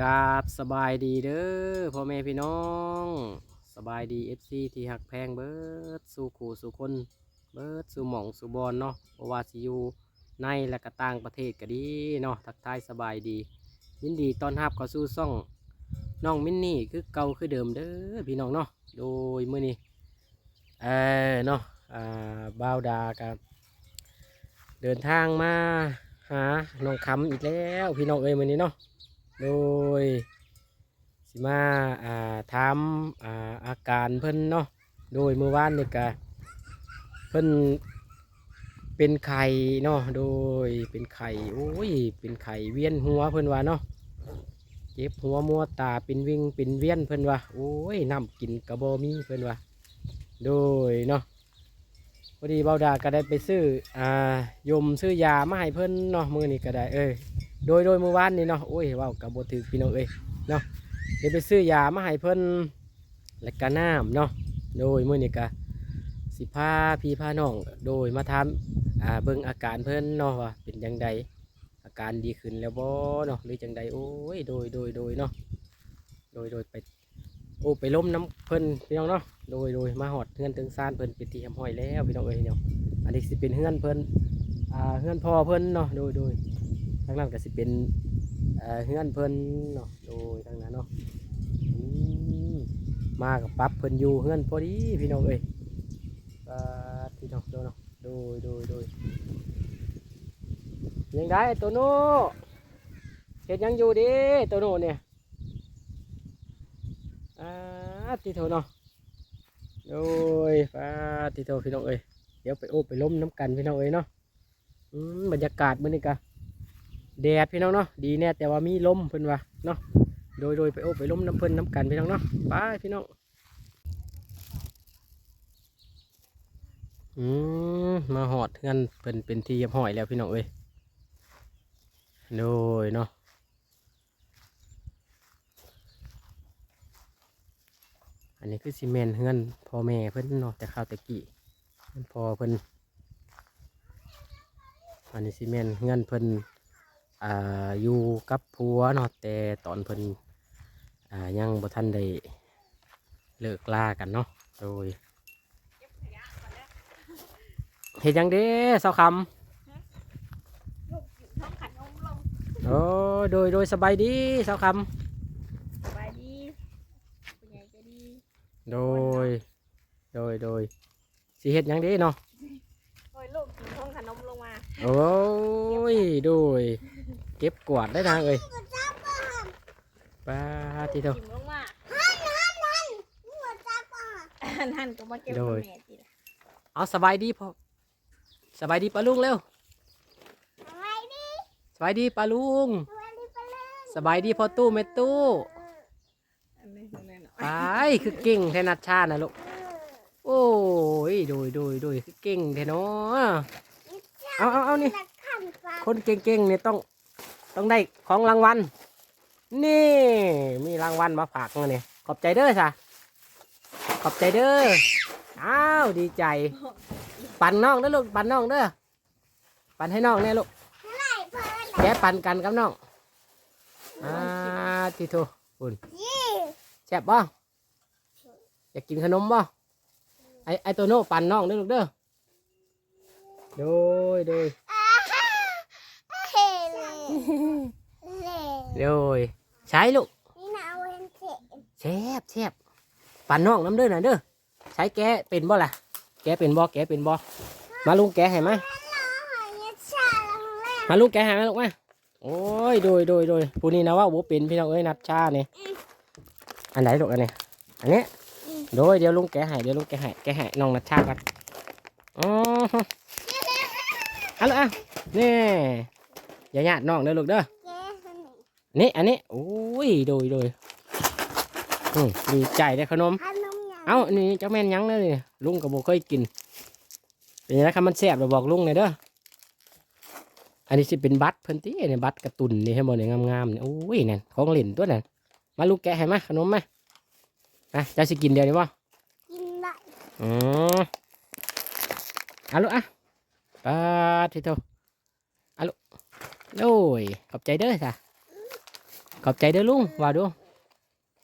กราบสบายดีเด้อพ่อแม่พี่น้อง สบายดีเอฟซีที่หักแพงเบิดสู่ขู่สู่คนเบิดสู่หม่องสู่บอลเนาะเพราะว่าสิอยู่ในและก็ต่างประเทศก็ดีเนาะทักทายสบายดี ยินดีต้อนรับเข้าสู่ซ่องน้องมินนี่คือเก่าคือเดิมเด้อพี่น้องเนาะโดยมื้อนี้เออเนาะอ่าบ่าวดากับเดินทางมาหาน้องคำอีกแล้ว พี่น้องเอ้ยมื้อนี้เนาะ โดยสิมาอ่าถามอ่าอาการเพิ่นเนาะโดยเมื่อวานนี่ก็เพิ่นเป็นไข่เนาะโดยเป็นไข่โอ้ยเป็นไข่เวียนหัวเพิ่นว่าเนาะเจ็บหัวมัวตาเป็นวิ่งเป็นเวียนเพิ่นว่าโอ้ยน้ำกินกระบอมีเพิ่นว่าโดยเนาะพอดีเบาดาก็ได้ไปซื้ออ่ายมซื้อยามาให้เพิ่นเนาะมือนี้ก็ได้เอ้ย โดยโดยเมื่อวานนี้เนาะโอ้ยว่าวกับบถือพี่น้องเอ้ยเนาะเดี๋ยวไปซื้อยามาให้เพิ่นและก็น้ำเนาะโดยมื้อนี้ก็สิพาพี่พาน้องโดยมาทำอ่าเบิ่งอาการเพิ่นเนาะว่าเป็นจังใดอาการดีขึ้นแล้วบ่เนาะหรือจังใดโอ้ยโดยโดยโดยเนาะโดยโดยไปโอ้ไปล้มน้ำเพิ่นพี่น้องเนาะโดยโดยมาหอดเฮือนถึงซานเพิ่นเป็นที่ทำห้อยแล้วพี่น้องเอ้ยเนาะอันนี้สิเป็นเฮือนเพิ่นอ่าเฮือนพ่อเพิ่นเนาะโดยโดย ทางนั้นก็สิเป็นเอ่อเฮือนเพิ่นเนาะโดยทางนั้นเนาะมากับปั๊บเพิ่นอยู่เฮือนพอดีพี่น้องเอ้ยพี่น้องโดยเนาะโดยโดยโดยยังได้ตัวโน่เห็ดยังอยู่ดิตัวโน่เนี่ยอ่าติโทเนาะโดยปาติโทพี่น้องเอ้ยเดี๋ยวไปโอ้ไปล้มน้ำกันพี่น้องเอ้ยเนาะอืมบรรยากาศมื้อนี้กะ แดดพี่น้องเนาะดีแน่แต่ว่ามีลมเพิ่นว่าเนาะโดยโดยไปโอ้ไปลมน้ำเพิ่นน้ำกันพี่น้องเนาะไปพี่น้องอืมมาหอดเงินเพิ่นเป็นที่เรียบร้อยแล้วพี่น้องเอ้ยโดยเนาะอันนี้คือซีเมนต์เฮือนพ่อแม่เพิ่นเนาะแต่ข้าวต่กี้เพิ่นพ่อเพิ่นอันนี้ซีเมนต์เฮือนเพิ่น อ่าอยู่กับผัวเนาะแต่ตอนเพิ่นอ่ายังบ่ทันได้เลิกลากันเนาะโดยเฮ็ดหยังเด้เสาคลูกอยู่ท้องขันนมลงำโอ้โดยโดยสบายดีเสาคสบายดีผู้ใหญ่ใจะดีำโดย โดยโดยสิเฮ็ดหยังเด้เนาะโอ้ยลูกกินท้องขันนมลงมาโอ้ยโดย เก็บกวาดได้นางเอ้ยป้าที่เท่า กินลงมานั่นก็มาเก็บโดกับยแม่ทีละเอาสบายดีพอสบายดีปะลุงเร็วสบายดีปะลุง สบายดีพอตู้เมตู้อันนี้ตรงนั้นเนาะไปคือเก่งแทนัดชานะลูกโอ้ยโดยโดยโดยคือเก่งแทเนาะเอาเอาเอานี่ คนเก่งๆเนี่ยต้อง ต้องได้ของรางวัลนี่ มีรางวัลมาฝากมาเนี่ยขอบใจเด้อสะขอบใจเด้ออ้าวดีใจ ปั่นน้องเด้อลูกปั่นน้องเด้อปั่นให้น้องแน่ลูกแกะปั่นกันกับน้องอ่าทีโทอุ่นแซ่บบ่อยากกินขนมบ่ไอไอโตโน่ปั่นน้องเด้อลูกเด้อโดยโดย โดยใช้ลูกแซ่บแซ่บปั่นน้องน้ำเด้อหน่อยเด้อใช้แกะเป็นบ่ล่ะ แกะเป็นบ่แกะเป็นบ่มาลุงแกะให้ไหมามาลุงแกะให้ไหมาลูกมาโอ้ยโดยโดยโดยผู้นี้นะว่าโบเป็นพี่น้องเอ้ยนัดชาเนี่ยอันไหนลูกอันนี้อันนี้โดยเดี๋ยวลุงแกะให้เดี๋ยวลุงแกะให้แกะให้น้องนัชชากันอ๋อเอาละอะนี่ อย่าหยาดน้องเด้อลูกเด้อนี่อันนี้โอ้ยโดยโดยอืมดีใจได้ขนม เอ้าอันนี้เจ้าแม่นหยังเลยนี่ลุงกับโบเคยกินเป็นยังไงครับมันแซ่บเดี๋ยวบอกลุงหน่อยเด้ออันนี้สิเป็นบัตรเพิ่นตีเนี่ยบัตรการะตุนนี่ให้บ่เนี่ยงามๆเนี่ยโอ้ยนั่นของเล่นตัวนั้นมาลูกแกะให้มาขนมมาอะจะสิกินเดี๋ยวนี้บ่อืมเอาลูกอะปาดทีเดียวเอาลูก โอ้ย ขอบใจเด้อจ้ะขอบใจเด้อลุงว่าดู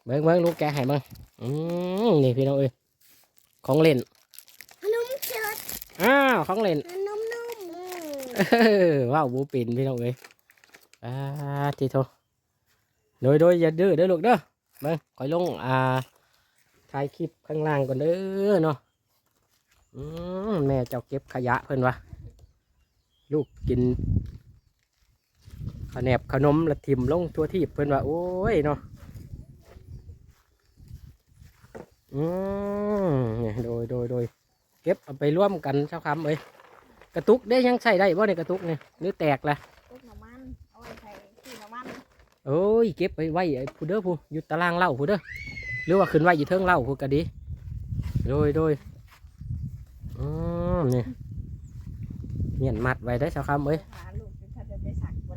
เบิ่งเบิ่งลุงแกะให้เบิ่งอืมนี่พี่น้องเอ้ยของเล่นขนมเชิดอ้าวของเล่นขนมนุ่มเออว้าวบูปินพี่น้องเอ้ยอ่าทีโทโดยโดยอย่าดื้อเด้อลูกเด้อเบิ่งคอยลงอ่าถ่ายคลิปข้างล่างก่อนเด้อเนาะอืมแม่เจ้าเก็บขยะเพิ่นวะลูกกิน ขนบขนมและทิมลงทั่วที่เพิ่นว่า โอ้ยเนาะอืมเนี่ยโดยโดยโดยเก็บเอาไปร่วมกันเช้าคำเอ้ยกระตุกได้ยังใช้ได้บ่ในกระตุกเนี่ยหรือแตกละลูกหน่อมันเอาไว้ใส่ที่หน่อมันโอ้ยเก็บไปไว้ไอ้ผู้เด้อผู้อยู่ตารางเหล้าผู้เด้อหรือว่าขึ้นไว้อยู่เทิงเหล้าผู้ก็ดีโดยโดยอืมนี่เมียนมัดไว้ได้สักคำเอ้ย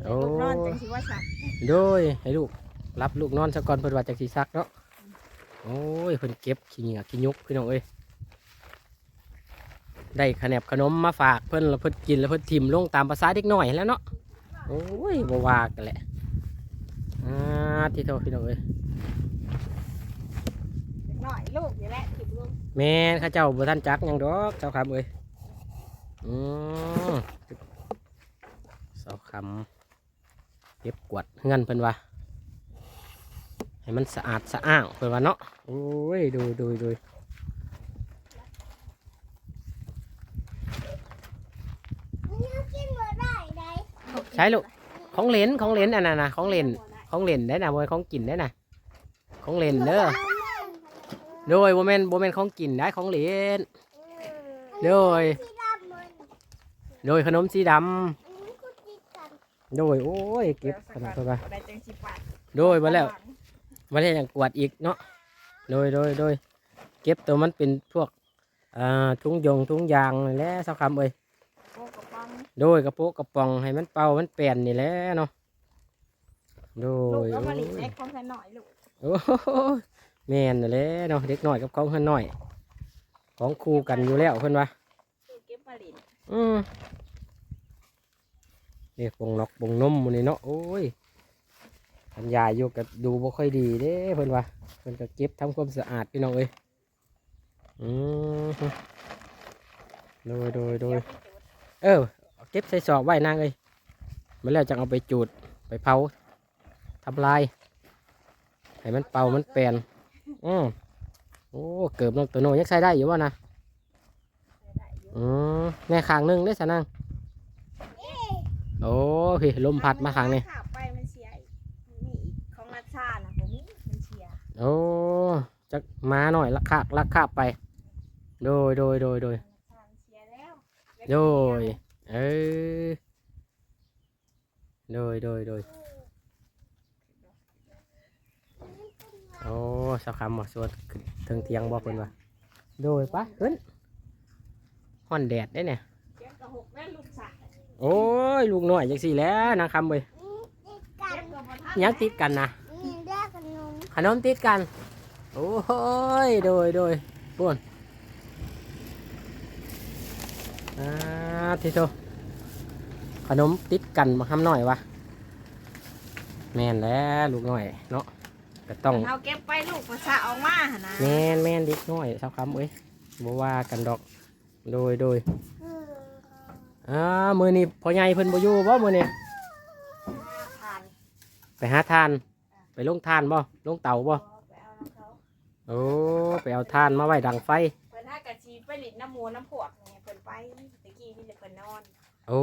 โอ้ลูกนอนจังสิว่าสักโดยให้ลูกรับลูกนอนสักก่อนเพิ่นว่าจักสิซักเนาะโอ้ยเพิ่นเก็บขี้เหงื่อขี้ยุกพี่น้องเอ้ยได้ขนบขนมมาฝากเพิ่นแล้วเพิ่นกินแล้วเพิ่นทิมลงตามภาษาเด็กน้อยแหล้วเนาะโอ้ยบ่ว่ากันแหละอ่าที่โทพี่น้องเอ้ยเด็กน้อยลูกนี่แหละถิบลูกแม่นเข้าเจ้าบ่ทันจักหยังดอกเจ้าคำเอ้ยอืมเจ้าคำ เก็บกวาดเฮือนเพิ่นว่า ให้มันสะอาดสะอ้างเพิ่นว่าเนาะโอ้ยดูดูดูนี่กินบ่ได้ได้ใช้ลูกของเล่นของเล่นอันนั้นนะของเล่นของเล่นได้นะบ่แม่นของกินได้นะของเล่นเด้อโดยบ่แม่นบ่แม่นของกินได้ของเล่นโดยที่ดำมันโดยขนมสีดำอันนี้ก็ติดกัน โดยโอ้ยเก็บขนาดเพิ่นว่าได้จังสิบบาทโดยมาแล้วมาแล้วยังกวาดอีกเนาะโดยโดยโดยเก็บตัวมันเป็นพวกอ่าถุงยงถุงยางนี่แหละสักคำเอ้ยโอ้กระป๋องโดยกระโปะกระป๋องให้มันเป่ามันแป่นนี่แหละเนาะโดลูกยก็โอ้มาหลิยนเอ็กของฉันหน่อยลูกโอ้โหแม่นนั่นแหละเนาะเด็กน้อยกับของเพิ่นน้อย ของคู่กันอยู่แล้วเพิ่นว่าลูกเก็บมาหลินอืม นี่ปงนกปงนมมันนี่เนาะโอ้ยทันยายอยู่กับดูบ่ค่อยดีเด้เพิ่นว่าเพิ่นก็เก็บทำความสะอาดพี่น้องเอ้ยอืมโดยโดยโดยเออเก็บใส่สอบไว้นางเอ้ยมันแล้วจังเอาไปจูดไปเผาทำลาย ให้มันเป่ามันแปลนอืมโอ้เกือบนกตัวโนยังใช้ได้อยู่วะนะอยู่อืมแม่ขางหนึงได้สะนาง โอ้พี่ลมพัดมาขางนี่ขับไปมันเสียอีกมีอีกของรัชชาตินะผมมีมันเสียโอ้จักมาหน่อยละคากลักคาบไป โดยโดยโดยโดยรัชชาติเสียแล้วโดยเออโดยโดยโดยโอ้สักคำมาสวดขึ้นถึงเตียงบ่เพิ่นว่าโดยปะขึ้นห่อนแดดได้เนี่ยเสียกระหกแม่ลูกสาว โอ้ยลูกน้อยจังสี่แหล้วนะคำเว้ยนี่ติดกันเก็บกับบ่ทันยังติดกันนะนี่เรียกขนมขนมติดกัน โอ้ยโดยโดยปุ่นอ่าทีโตขนมติดกันมาทำหน่อยวะแม่นแล้วลูกน้อยเนาะก็ต้องเอาเก็บไปลูกภาษาออกมาหั่นนะ แม่นแม่นเด็กน้อยสักคำเอ้ยบ่ว่ากันดอก โดยโดยเอออ่ามือนี้พ่อใหญ่เพิ่นบ่อยู่บ่มือนี้ทานไปหาทาน ไปลงทานบ่ลงเตาบ่ไปเอาน้ำเขาโอ้ไปเอาทานมาไว้ดังไฟ เพิ่นหากะชีไปหลิดน้ำหมูน้ำพวกเนี่ยเพิ่นไปตะกี้นี่เลยเพิ่นนอนโอ้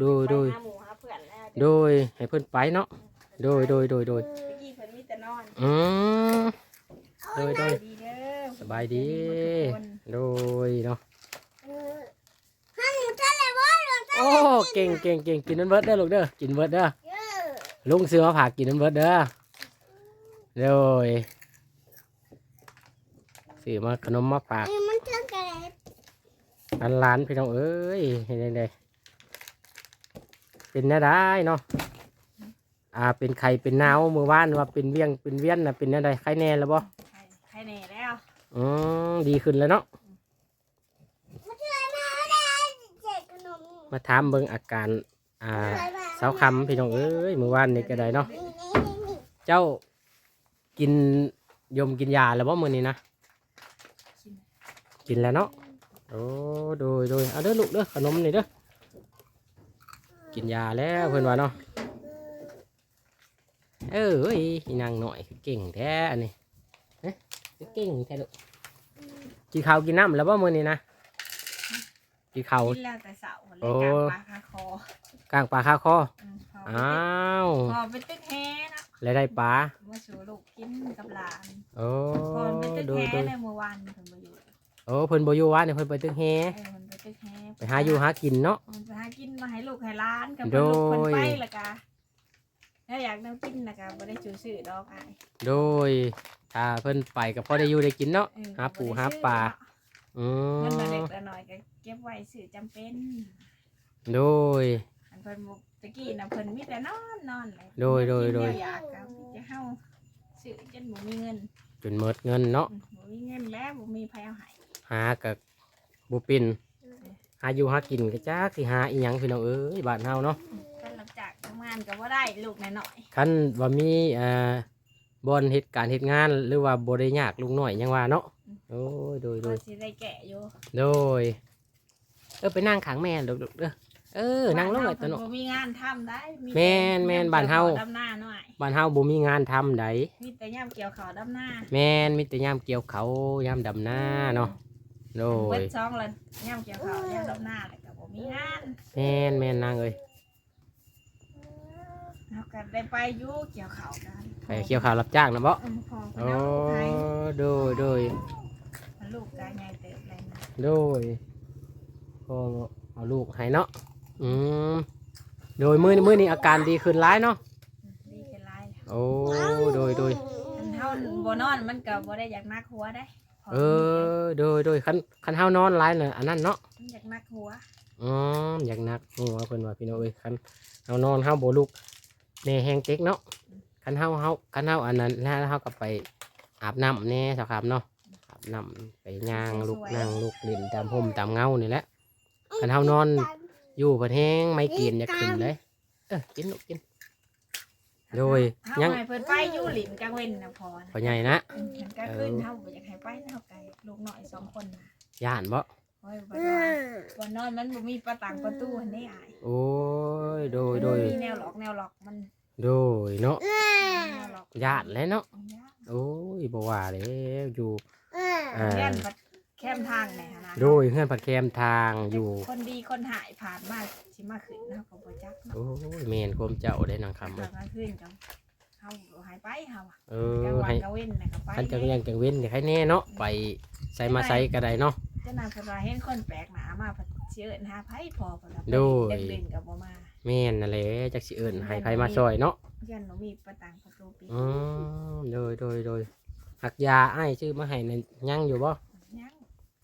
โดยโดยไปหาหมูหาเพื่อนแล้วโดยให้เพิ่นไปเนาะโดยโดยโดยโดยตะกี้เพิ่นมีแต่นอนอืมโดยโดยดีเด้อสบายดี โดยเนาะ เออฮันหนูทะเลบ่หนูทะ โอ้เก่งเก่งเก่งกินน้ำเบิดเด้อลูกเด้อกินเบิดเด้อเออลุงซื้อมาผักกินน้ำเบิดเด้อโดยซื้อมาขนมมาฝากนี่มันเท่ากันเลยร้านๆพี่น้องเอ้ยเห็นไดเป็นแน่ได้เนาะอ่าเป็นไข่เป็นนาวมือว่านว่าเป็นเวียงเป็นเวียนนะเป็นแน่ได้ไข่แน่แล้วบ่ใครแน่แล้วอืมดีขึ้นแล้วเนาะ มันช่วยมาได้เจ็ดขน มมาถามเบิ่งอาการอ่าช่วยมาสาวคำพี่น้องเอ้ยมือว่านนี่ก็ได้เนาะนี่นี่นี่เจ้ากินยมกินยาแล้วบ่มื้อนี้นะกินกินแล้วเนาะโอ้โดยโดยเอาเด้อลูกเด้อขนมนี่เด้อกินยาแล้วเพิ่นว่าเนาะเออเอ้ยอีนางหน่อยคือเก่งแท้อันนี้เอ๊ะคือเก่งแท้ลูกกินข้าวกินน้ำแล้วบ่มื้อนี้นะ กินข้าว กินแล้วแต่เสาร์เลยโอ้กลางปลาคาคอกลางปลาคาคออืมพออ้าวพอเป็นตึกแฮนะแล้วได้ปลามาสู่ลูกกินกับหลานโอ้พอเป็นตึกโดยแฮโดยในเมื่อวานเพิ่นบ่อยู่โอ้เพิ่นบ่อยู่ว่าเนี่ยเพิ่นไปตึกแฮเออมันเป็นตึกแฮไปหาอยู่หากินเนาะ มันไปหากินมาให้ลูกให้หล้านกับโดยลูกคนไปละกะถ้าอยากน้ำกินละกะบ่ได้ชื่อซื้อดอกอ้ายโดยถ้าเพิ่นไปก็พอได้อยู่ได้กินเนาะ เออหาปูบ่ได้หาซื้อปลา เนาะ อืเงินมมาเล็กละน้อยก็เก็บไว้ซื้อจำเป็นโดย อันเพิ่นบ่ตะกี้น่ะเพิ่นมีแต่นอนนอนเลยโดยโดยโดย กินแล้วอยากก็จะเฮาซื้อจนบ่มีเงินจนหมดเงินเนาะอืมบ่มีเงินแล้วบ่มีไผเอาให้หากับบุปินหาอยู่หากินก็จักสิหาอีหยังพี่น้องเอ้ยบ้านเฮาเนาะก็รับจากทำงานก็บ่ได้ลูกน้อยคันว่ามีอ่าบ่อนเฮ็ดการเฮ็ดงานหรือว่าบ่ได้ยากลุงน้อยยังว่าเนาะ โอ้ยโดยๆโดก็ยสิได้แก่อยู่โดย เออไปนั่งข้างแม่ลูกๆเด้อเออนั่งลงไว้ตัวเนาะบ่มีงานทำได้มีแม่นแม่นบ้านเฮา ดำหน้าหน่อย บ้านเฮาบ่มีงานทำใดมีแต่ย่ำเกี่ยวข้าวดำหน้าแม่นมีแต่ยามเกี่ยวเขาวยามดำหน้าเนาะโดเบิยดซองละย่ำเกี่ยวข้าวย่ำดำหน้าแล้วก็บ่มีงานแม่นแม่นนางเอ้ยเฮาก็ได้ไปอยู่เกี่ยวข้าวกันไปเกี่ยวข้าวรับจ้างนะบ่ อืมพอไปโอ้เอาลูกให้โดยโดยมัน ลูกกายใหญ่เติบเลยนะโดยพอเอาลูกให้เนาะอืมโดยมื้อนี้มื้อนี้อาการดีขึ้นหลายเนาะอืมดีขึ้นหลายโอ้โดยโดยคันเฮาบ่นอนมันก็บ่ได้อยากนักหัวได้พเออโดยโดยคันคันเฮานอนหลายน่ะอันนั้นเนาะมันอยากนักหัวอืมอยากหนักหัวเพิ่นว่าพี่น้องเอ้ยคันเฮานอนเฮาบ่ลุกแน่แฮงเต็กเนาะคันเฮาเฮาคันเฮาอันนั้นแล้วเฮาก็ไปอาบน้ำแน่สักครับเนาะอาบ น้ำไปย่างลุกนั่งลุกเล่นตามห่มตามเงานี่แหละคันเฮานอนอยู่เพิ่นแฮงไม่กินอยากขึ้นเลย เออกินลูกกิน โดยเฮายังให้เพิ่นไปอยู่หลินกลางเว้นนะพอนะพ่อใหญ่นะอืมเห็นกลางคืนเฮาบ่อยากให้ไปเฮาไกลลูกน้อยสองคนน่ะย่านบ่โอ้ยบ่ว่าบ่นอนมันบ่มีประตังประตูอันนี้อายโอ้ยโดยโดยมีแนวหลอกแนวหลอกมันโดยเนาะแนวหลอกย่านแล้วเนาะ มันยากโอ้ยบ่ว่าแล้วอยู่ อ่าแค่นบัดแคมทางเนี่ยนะโดยเฮือนผัดแคมทางอยู่ คนดีคนหายผ่านมาสิมาขึ้นเฮาก็บ่จักเนาะโอ้ยเมนโคมเจ้าได้นางคำเฮาเอ้ยก็ขึ้นจังเฮาบ่ให้ไปเฮาอะเอกลางอวันให้กลางเว้นน่ะก็ไปขันจังยังจังเว้นนี่ให้แน่เนาะไปใส่มาใส่ก็ได้เนาะ เจ้านายเพิ่นว่าเห็นคนแปลกหน้ามาเพิ่นสิเอิ้นหาไผพอเพิ่นว่าโดย เด็กเด่นก็บ่มาแม่นนั่นแหละจักสิเอิ้นให้ไผมาซอยเนาะ ยันบ่มีประตังประตูปิด อืมโดยโดยโดย หักยาอ้ายชื่อมาให้นั่นยังอยู่บ่ยัง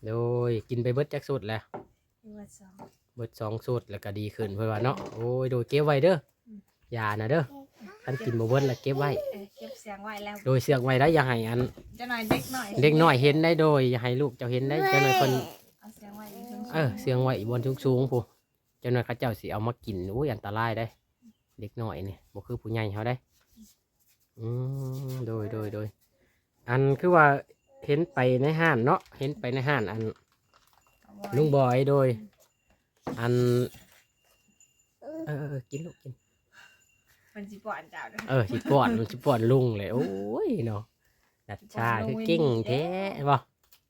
โดยกินไปเบิดจักสุดแล้วอยู่ว่าสองเบิดสองสุดแล้วก็ดีขึ้นเพิ่นว่าเนาะโอ้ยโดยเก็บไว้เด้ออยานะเด้อคันกินบ่เบิดแล้วเก็บไว้ เอ้ยเก็บเสียงไว้แล้วโดยเสือกไว้ได้อย่าให้อันเจ้านายเด็กหน่อยเด็กน้อยเห็นได้โดยอย่าให้ลูกเจ้าเห็นได้เจ้าหน่อยเพิ่นเอาเสียงไว้อยู่เออเสียงไว้บนสูงๆผู้เจ้าหน่อยเขาเจ้าสิเอามากินอุ้ยอันตรายได้ เด็กน้อยนี่บ่คือผู้ใหญ่เขาได้ อืมโดยโดยโดย อันคือว่าเห็นไปในห้านเนาะเห็นไปในห้านอันเอาไว้ลุงบอยโดย อันเออเออเออกินลูกกินมันสิป้อนเจ้าเด้อเออสิป้อนมันสิป้อนลุงเลยโอ้ยเนาะดัดชาคือเก่งแท้บ่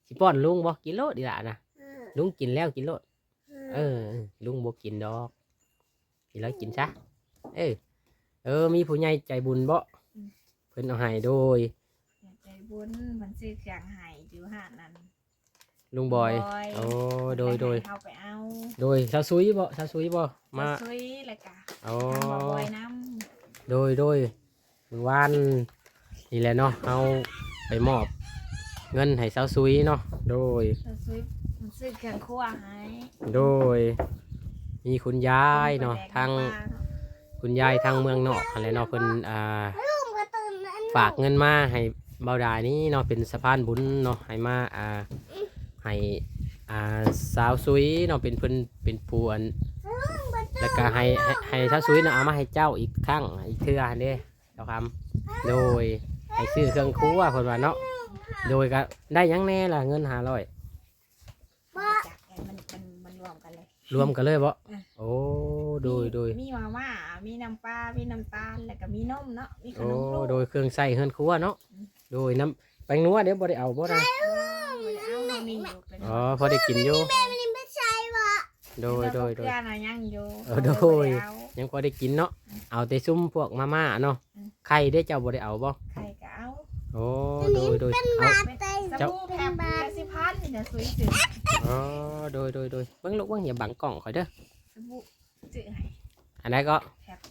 สิป้อนลุงบ่กินโลดดีละนะลุงกินแล้วกินโลดเออ ลุงบ่กินดอกกินแล้วกินซะเออเออ มีผู้ใหญ่ใจบุญบ่เพิ่นเอาให้โดยอย่าใจ บุญมันซื้อเครื่องให้อยู่ห้านนั้น ลุงบอยบอย โอ้โดยโดยให้เขาไปเอาโดยชาวซุยบ่ชาวซุยบ่มา ซุยแล้วก็โอ้ ทำบ่บอยน้โดยโดยมื้อวานนี่แหละเนาะเอาไปมอบ เงินให้ชาวซุยเนาะโดยำซุยมันซื้อเครื่องครัวให้โดย มีคุณยายเนาะทางคุณยายทางเมืองนอกอะไรเนาะเพิ่นอ่า ฝากเงินมาให้เบาดานี้เนาะเป็นสะพานบุญเนาะให้มาอ่าให้อ่าสาวซุยเนาะเป็นเพิ่นเป็นผู้อันแล้วก็ให้ให้ให้สาวซุยเนาะเอามาให้เจ้าอีกครั้งอีกเทื่อเด้เจ้าคโดยให้ซื้อเครื่องครัวเพิ่นว่าเนาะโดยก็ได้หยังแน่ล่ะเงิน500จักไงมันมันมันรวมกันเลย รวมกันเลยบ่อะโอ้โดยโดยมีมาม่ามีน้ำปลามีน้ำตาลแล้วก็มีนมเนาะมีขโอ้นมลูกโดยเครื่องใส่เฮือนครัวเนาะ โดยน้ำแป้งนัวเดี๋ยวบ่ได้เอาบ่ได้อ๋อพอได้กินอยู่โดยโดยโดยยังอยู่โดยยังพอได้กินเนาะเอาแต่ซุ่มพวกมาม่าเนาะไข่ได้เจ้าบ่ได้เอาบ่ไข่ก็เอาโอ้โดยโดยเอาเตยสบู่แพมแปดสิพันนี่จะสวยสุดอ๋อโดยโดยโดยเบิ่งลูกเบิ่งอย่าบังกล้องข่อยเด้ออันนั้นก็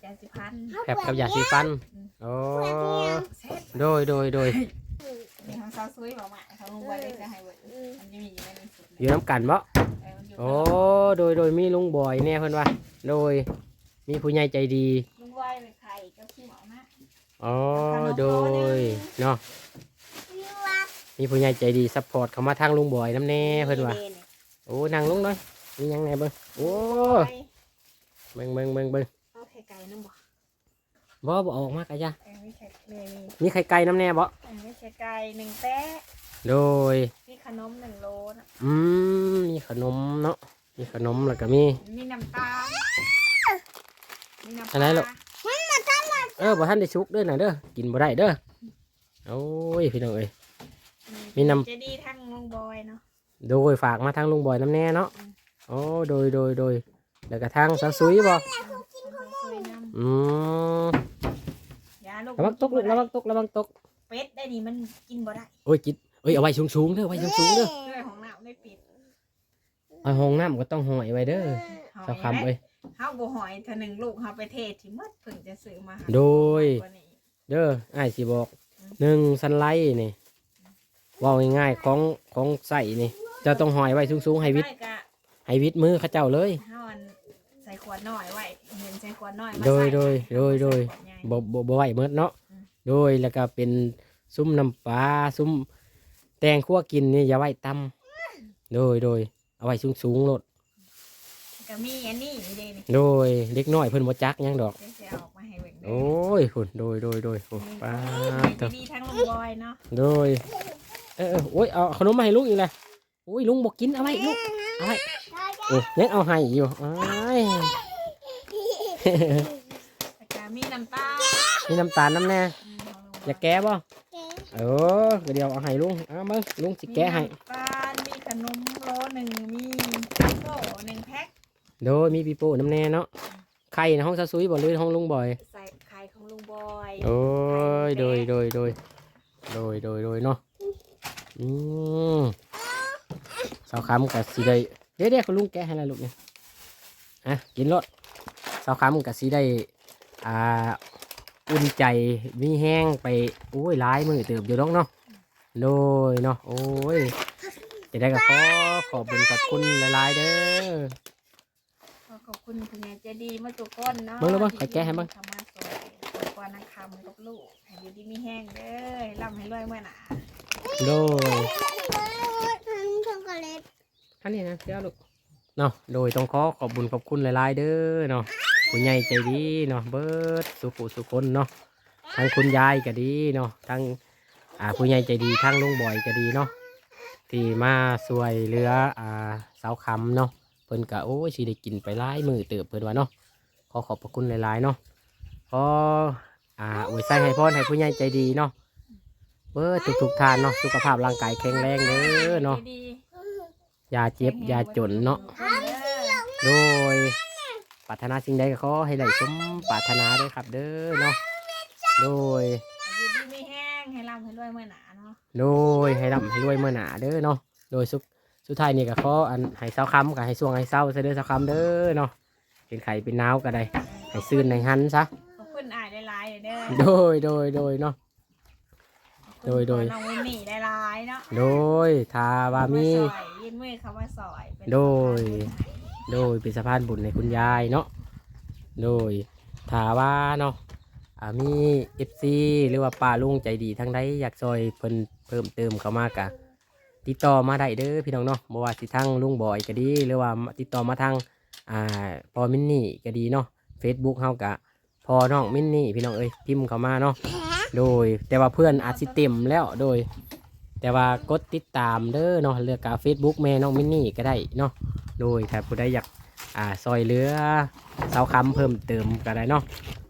แพมแปดสิบพันแผบกับยาสีฟันโอ้เซ็ตโดยโดยโดยมีทางซาวซุยบอกมาเขาลงไว้เลยจะให้เว้ยมันจะมีอยู่ในนี้สุดอยู่น้ำกันบ่เออมันอยู่โอ้โดยโดยมีลุงบอยแน่เพิ่นว่าโดย มีผู้ใหญ่ใจดีลุงไว้เลยไข่ก็ขี้หมอนะอ๋อโดยเนาะมีวัดมีผู้ใหญ่ใจดีซัพพอร์ตเข้ามาทางลุงบอยน้ำแน่เพิ่นว่านี่โอ้นั่งลงหน่อยมีหยังไงเบิ่งโอ้ไข่เบิ่งเบิ่งเบิ่งเบิ่งเอา ไข่ไก่น้ำบ่บ่บ่เอาออกมากะจ้ะเออไม่ไข่เลยมีมีไข่ไก่น้ำแน่บ่เออไม่ไข่ไก่หนึ่งแป๊ะโดย มีขนมหนึ่งโลนะอืมมีขนมเนาะมีขนมแล้วก็มี มีน้ำตาลมีน้ำปอันไหนลาลูกเออบ่ทันได้ชุกเด้อน่ะเด้อกินบ่ได้เด้อโอ้ยพี่น้องเอ้ย มีน้ำจะดีทั้งลุงบอยเนาะโดยฝากมาทางลุงบอยน้ำแน่เนาะโอ้โดยโดยโดยแล้วก็ทางสาวซุยบ่ สวยน้อืมำยาลูกระวังตกลูกระวังตกระวังตกเป็ดได้นี่มันกินบ่ได้โอ้ยจิตเอ้ยเอาไว้สูงๆเด้อไว้สูงๆเด้อเรื่องของน้ำได้ปิดเอาห้องน้ำก็ต้องห้อยไว้เด้อหอยสาวคำเอ้ย เฮาบ่หอยเท่าหนึ่งลูกเฮาไปเทศที่หมดเพิ่งจะซื้อมาให้โดยกว่านี้เด้ออ้ายสิบอกหนึ่งสันไลท์นี่เว่าง่ายๆของของใส่นี่เจะต้องห้อยไว้สูงๆให้วิทย์ไม่ก็ให้วิทย์มือเขาเจ้าเลย เฮาอัน ใส่ขวดน้อยไว้เห็นใส่ขวดน้อยมาโดยใส่โดยโดยโดยใส่ขวใหญ่ บ่บ่บ่ไหวเมดเนาะอืม โดยแล้วก็เป็นซุ้มน้ำปลาซุ้มแตงคั่วกินนี่อย่าไว้ต่ำโดยโดยเอาไว้สูงสูงๆโลดก็มีอันนี้นี่เด้นี่โดยเด็กน้อยเพิ่นบ่จักหยังดอก เดี๋ยวจะเอาออกมาให้เบิ่งเด้โอ้ยคุณโดยโดยโดยโอ้ป้านี่เถจะอะดีทั้งลุงบอยเนาะโดยเออเออโอ้ยเอาขนมมาให้ลุงอีกเลยโอ้ยลุงบอกกินเอาไว้ลุงเอาไว้โอ้ยยังเอาให้อยู่อ้ายแล้วก็มีน้ำตาลมีน้ำตาลน้ำแน่อืมของลุงบอยากแก้บ่เออเดี๋ยวเอาให้ลุงเอามาลุงสิแก้ให้มีน้ำตาลมีขนมโลหนึ่งมีโซ่หนึ่งแพ็คโดยมีปีโป้น้ำแน่เนาะไข่ในห้องซาซุยบ่หรือห้องลุงบ่อยใส่ไข่ของลุงบอยโอ้ยโดยโดยโดยโดยโดยโดยเนาะอืม สาวคำกับสีได้เดี๋ยวเดี๋ยวคุณลุงแกะให้แล้วลูกเนี่ยอะกินรสสาวคำกับสีได้อ่าอุ่นใจมีแห้งไปโอ้ยหลายมือเติบอยู่น้องเนาะโดยเนาะโอ้ยจะได้ก็ขอขอบคุญขอบคุณหลาย ๆ เด้อขอขอบคุณคุณยายเจดีมาตุกคนเนาะเบิ่งแล้วเบิ่งขอแกะให้เบิ่งทำมาสวยสวยกว่านังคำกับลูกให้อยู่ดีมีแห้งเด้อให้ร่ำให้รวยเมื่อหนาโดย ช็อกโกแลตท่านนี้นะเดี๋ยวลูกเนาะโดยต้องขอขอบคุญขอบคุณหลายๆเด้อเนาะผู้ใหญ่ใจดีเนาะเบิดสุขุสุคนเนาะทั้งคุณยายก็ดีเนาะทั้งอ่าผู้ใหญ่ใจดีทั้งลุงบอยก็ดีเนาะที่มาช่วยเหลืออ่าสาวคำเนาะเพิ่นก็โอ้ยสิได้กินไปหลายมือเติบเพิ่นว่าเนาะขอขอบพระคุณหลายๆเนาะขออ่าอวยใส่ให้พรให้ผู้ใหญ่ใจดีเนาะเบิดทุกๆทานเนาะสุขภาพร่างกายแข็งแรงเด้อเนาะ ดี อย่าเจ็บอย่าจนเนาะโดยปรารถนาสิ่งใดก็ขอให้ได้สมปรารถนาด้วยครับ เด้อเนาะโดยอยู่ดีมีแห้งให้ร่ำให้รวยเมื่อหนาเนาะโดยให้ร่ำให้รวยเมื่อหนาเด้อเนาะโดยสุดสุดท้ายนี่ก็ขออันให้เศร้าคำกับให้สวงให้เศร้าซะเด้อเศร้าคำเด้อเนาะเป็นไข่เป็นหนาวก็ได้ให้ซื่นในหันซะขอบคุณอายหลายๆเด้อโดยโดยโดยเนาะโดยโดยน้องวินนี่หลายๆเนาะโดยทาบามี ซอยยินมือคำว่าซอยเป็นโดย โดยเป็นสะพานบุญในคุณยายเนาะ โดยถาว่าเนาะอ่ามีเอฟซีหรือว่าป้าลุงใจดีทั้งใดอยากซอยเพิ่นเพิ่มเติมเข้ามากะ ติดต่อมาได้เด้อพี่น้องเนาะบ่ว่าสิทั้งลุงบอยก็ดี หรือว่าติดต่อมาทางอ่าพอมินนี่ก็ดีเนาะ Facebook เฮากะพอน้องมินนี่พี่น้องเอ้ยพิมพ์เข้ามาเนาะ โดยแต่ว่าเพื่อนอาจสิเต็มแล้วโดย แต่ว่ากดติดตามเด้อเนาะเลือกกาเฟซบุ๊กแม่น้องมินนี่ก็ได้เนาะโดยถ้าผู้ใดอยากอ่าซอยเหลือเสาคำเพิ่มเติมก็ได้เนาะ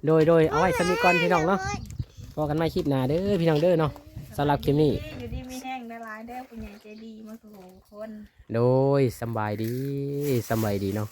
โดยโดยเอาไว้สมีก่อนพี่น้องเนาะพอกันไม่คลิดหน้าเด้อพี่น้องเด้อเนาะสำหรับคลิปนี้ อยู่ดีมีแห้งได้หลายเด้อผู้ใหญ่ใจดีมาสู่คน โดยสำบายดีสำบายดีเนาะ